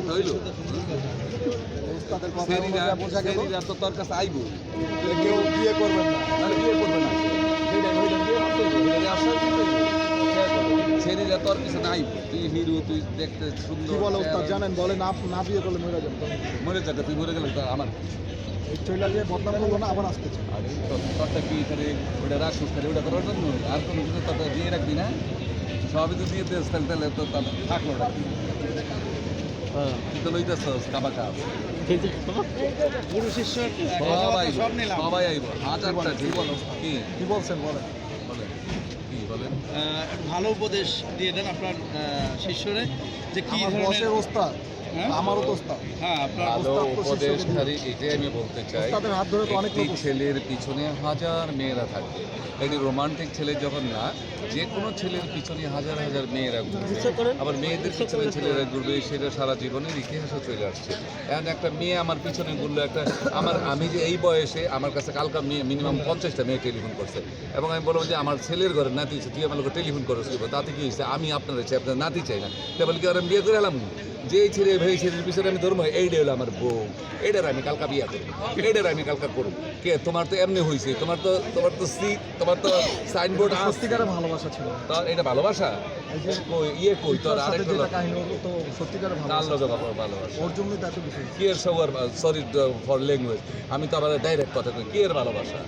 কথা হইল? সেরিরা তো তোর কাছে আইবো। যে কেউ বিয়ে করবেন না। তাহলে বিয়ে করবে না। সেইটা হইলে বিয়ে করতে হইবো সেটা আশা করতে হইবো সেরিরা তোর পিছনে আইবো তুই হিরো তুই দেখতে সুন্দর কি বলে ওস্তাদ জানেন বলে না না বিয়ে করলে মরে যাবেন মরে যাবে তুই মরে গেলে তো আমার। কি? এই দিয়ে বদনাম করব না আবার আসতেছে আর তোরটা কি তাহলে ওটা রাখছিস তাহলে ওটা করার জন্য? আর কোনো কিছু তোরটা দিয়ে রাখবি না? সবই তো দিয়ে দিস তাহলে তাহলে তো থাকল তুই লইতেছ কাবা কাপ গুরু শিষ্য সবাই সব নিলাম। সবাই আইব। হাজারটা ঠিক বলো কি কি? বলছেন বলেন। বলেন। কি বলেন? আহ, ভালো উপদেশ দিয়ে দেন আপনার আহ, শিষ্যরে যে কি ধরনের ওস্তাদ? আমারও তো হ্যাঁ ভালো ওস্তাদ তো উপদেশ শিষ্যকে খালি এটাই আমি বলতে চাই হাত ধরে তো অনেক ছেলের পিছনে হাজার মেয়েরা থাকবে একটি রোমান্টিক ছেলে যখন না যে কোনো ছেলের পিছনে হাজার হাজার মেয়েরা ঘুরবে। আবার মেয়েদের পিছনে ছেলেরা ঘুরবে সেটা সারা জীবনের ইতিহাসে চলে আসছে। এখন একটা মেয়ে আমার পিছনে ঘুরলো একটা আমার আমি যে এই বয়সে আমার কাছে কালকা মেয়ে মিনিমাম পঞ্চাশটা মেয়ে টেলিফোন করছে। এবং আমি বললাম যে আমার ছেলের ঘরে নাতি তুই আমার লোক টেলিফোন করছিস তাতে কি হয়েছে? আমি আপনার চাই আপনার নাতি চাই না। তাই বলে কি আর আমি বিয়ে করে এলাম যে ছেলে ভাই ছেলের পিছনে আমি ধর্ম এইটা হলো আমার বউ। এইটার আমি কালকা বিয়া করব। এইটার আমি কালকা করব। কে? তোমার তো এমনি হয়েছে তোমার তো তোমার তো সিট তোমার তো সাইনবোর্ড আছে। সত্যিকারের ভালোবাসা ছিল। তোর এটা ভালোবাসা? ইয়ে কই? তোর আরেকটা তো ভালোবাসা। ওর জন্যই তো কি এর সবার সরি ফর ল্যাঙ্গুয়েজ আমি তো আবার ডাইরেক্ট কথা কই কি এর ভালোবাসা?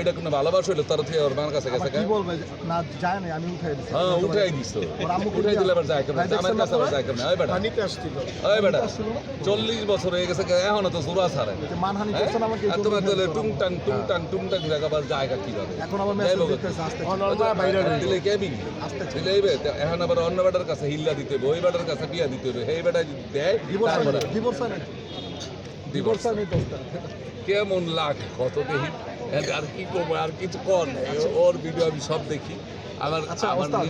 এটা কোনো ভালোবাসা হইল? তোর থেকে ওর মার কাছে গেছে কি? বলবে? না যায় না আমি উঠাই দিছি। হ্যাঁ উঠাই দিছো। ওর আম্মু উঠাই দিলে আবার যায় কেমন? আমার কাছে আবার যায় কেমন? ওই বেটা। হানিতে আসছিল। ওই বেটা। আসছিল না? চল্লিশ বছর হয়ে গেছে এখনও তো সুরা ছাড়ে। মানহানি হ্যাঁ? করছেন আমাকে আর তোমার তাহলে টুংটাং টুংটাং টুংটাং জায়গা জায়গা কীভাবে? এখন আবার মেসেজ। দিতেছে আসতে। দিলে কেবি আসতে। দিলে এখন আবার অন্য বেটার কাছে হিল্লা দিতে হবে ওই বেটার কাছে বিয়া দিতে হবে। এই বেটা দেয় ডিভোর্স ডিভোর্স ডিভোর্স কেমন লাগ কত দেখি। আর- কি করব আর কিছু কর ওর ভিডিও আমি সব দেখি। আমার আচ্ছা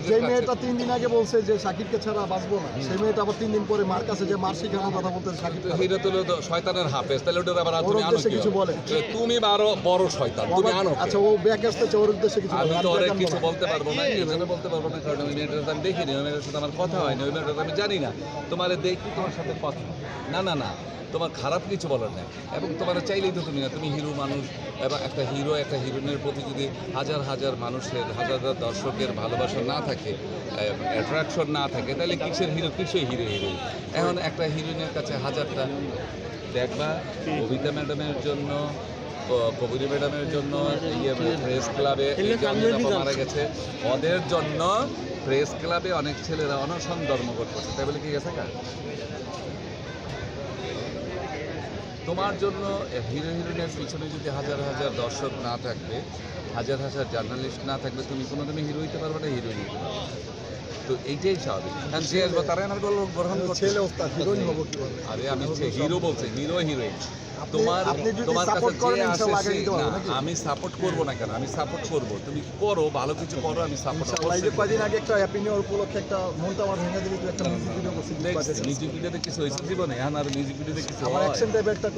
যে মেয়েটা তিন দিন আগে বলছে যে সাকিবকে ছাড়া বাঁচবো না সেই মেয়েটা আবার তিন দিন পরে মার কাছে যে মার শিখানোর কথা বলতে সাকিব তো সেটা তো শয়তানের হাফেজ তাহলে ওটার আবার তুমি আনো কিছু বলে। তুমি আরও বড় শয়তান তুমি আনো আচ্ছা ও ব্যাক ওর উদ্দেশ্যে কিছু আমি তো অনেক কিছু বলতে পারব না বলতে পারব না কারণ ওই মেয়েটার আমি দেখিনি ওই মেয়েটার সাথে আমার কথা হয়নি ওই মেয়েটার আমি জানি না। তোমার দেখি তোমার সাথে কথা। না না না তোমার খারাপ কিছু বলার নেই। এবং তোমার চাইলেই তো তুমি না তুমি হিরো মানুষ এবং একটা হিরো একটা হিরোইনের প্রতি যদি হাজার হাজার মানুষের হাজার হাজার দর্শকের ভালোবাসা না থাকে অ্যাট্রাকশন না থাকে তাহলে কিসের হিরো কিসের হিরো হিরো এখন একটা হিরোইনের কাছে হাজারটা দেখবা কবিতা ম্যাডামের জন্য ক- কবিতা ম্যাডামের জন্য ইয়ে প্রেস ক্লাবে এই যে অনিল আপা মারা গেছে। ওদের জন্য প্রেস ক্লাবে অনেক ছেলেরা অনশন ধর্মঘট করছে তাই বলে কি গেছে কা? তোমার জন্য হিরো হিরোইনের পিছনে যদি হাজার হাজার দর্শক না থাকবে, হাজার হাজার জার্নালিস্ট না থাকবে, তুমি কোনোদিনই হিরো হইতে পারবে না হিরোইন হইতে পারবে। তো এইটাই স্বাভাবিক। কারণ যে আসবে তারাই আমার গল্প গ্রহণ ছেলে ওস্তাদ হিরোইন হব কীভাবে আরে আমি হিরো বলছি হিরো হিরোইন। তোমার তোমার কাছে যে আসে না, আমি সাপোর্ট করব না কেন? আমি সাপোর্ট করব। তুমি করো ভালো কিছু করো আমি সাপোর্ট ইনশাআল্লাহ এই যে কয়দিন আগে একটা উপলক্ষে একটা মনটা আমার ভেঙে তুই একটা মিউজিক ভিডিও করছিস মিউজিক ভিডিওতে কিছু হয়েছে? জীবনে আর মিউজিক ভিডিওতে কিছু হয়? অ্যাকশন টাইপের একটা